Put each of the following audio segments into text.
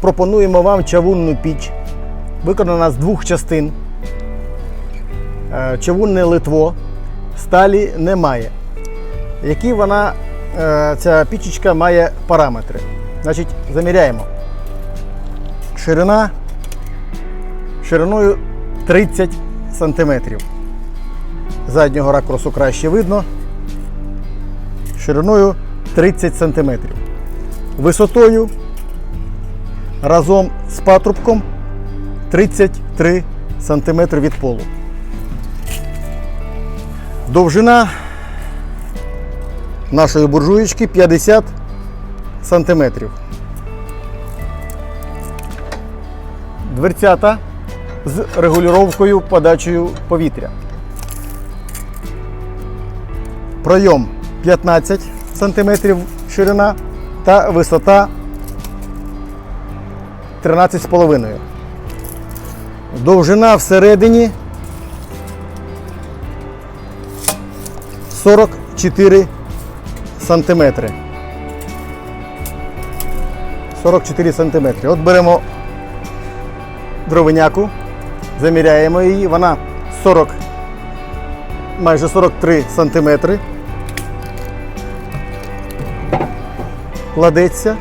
пропонуємо вам чавунну піч, виконана з двох частин. Е, Чавунне литво, сталі немає. Які вона, е, ця пічечка має параметри? Значить, заміряємо. Ширина шириною 30 см. Заднього ракурсу краще видно. Шириною 30 см. Висотою разом з патрубком 33 см від полу. Довжина нашої буржуєчки 50 см. Дверцята з регулюванням подачею повітря. Пройом 15 см ширина та висота 13,5. Довжина всередині 44 сантиметри. 44 сантиметри. От беремо дровиняку, заміряємо її. Вона 40, майже 43 сантиметри. Кладеться.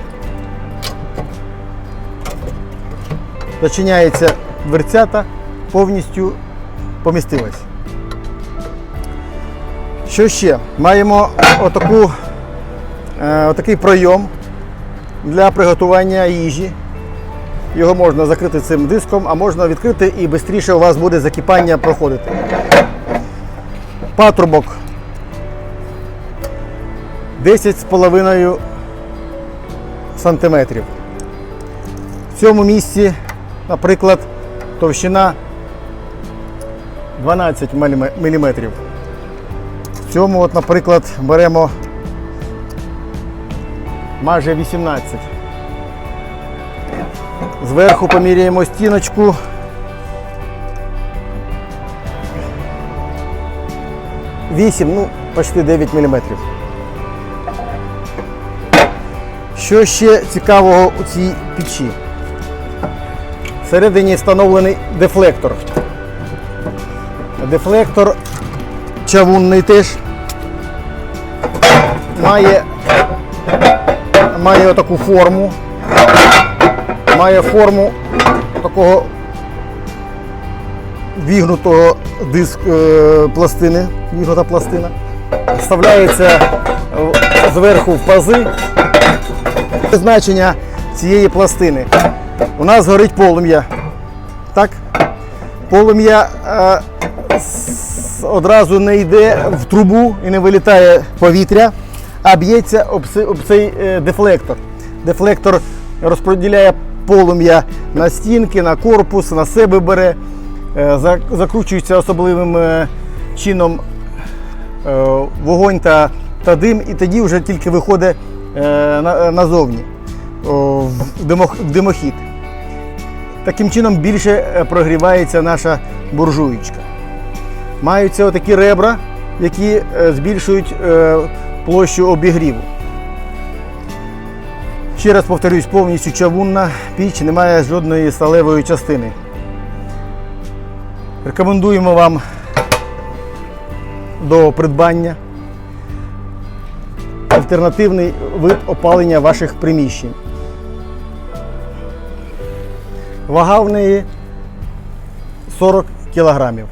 Зачиняється дверцята, повністю помістилась. Що ще? Маємо отаку, е, отакий пройом для приготування їжі. Його можна закрити цим диском, а можна відкрити і швидше у вас буде закипання проходити. Патрубок 10,5 сантиметрів. В цьому місці, наприклад, товщина 12 мм. В цьому, от, наприклад, беремо майже 18. Зверху поміряємо стіночку. Вісім, ну, почти 9 мм. Що ще цікавого у цій печі? Всередині встановлений дефлектор. Дефлектор чавунний теж має, має таку форму. Має форму такого вігнутого диск е, пластини, вігнута пластина. Вставляється зверху в пази. Призначення цієї пластини. У нас горить полум'я. Так? Полум'я е, одразу не йде в трубу і не вилітає повітря, а б'ється об, цей- е, дефлектор. Дефлектор розподіляє полум'я на стінки, на корпус, на себе бере, е, закручується особливим чином вогонь та, та дим, і тоді вже тільки виходить на, назовні в, димохід. Таким чином більше е, прогрівається наша буржуєчка. Маються отакі ребра, які е, збільшують е, площу обігріву. Ще раз повторюсь, повністю чавунна піч, немає жодної сталевої частини. Рекомендуємо вам до придбання альтернативний вид опалення ваших приміщень. Вага в неї 40 кілограмів.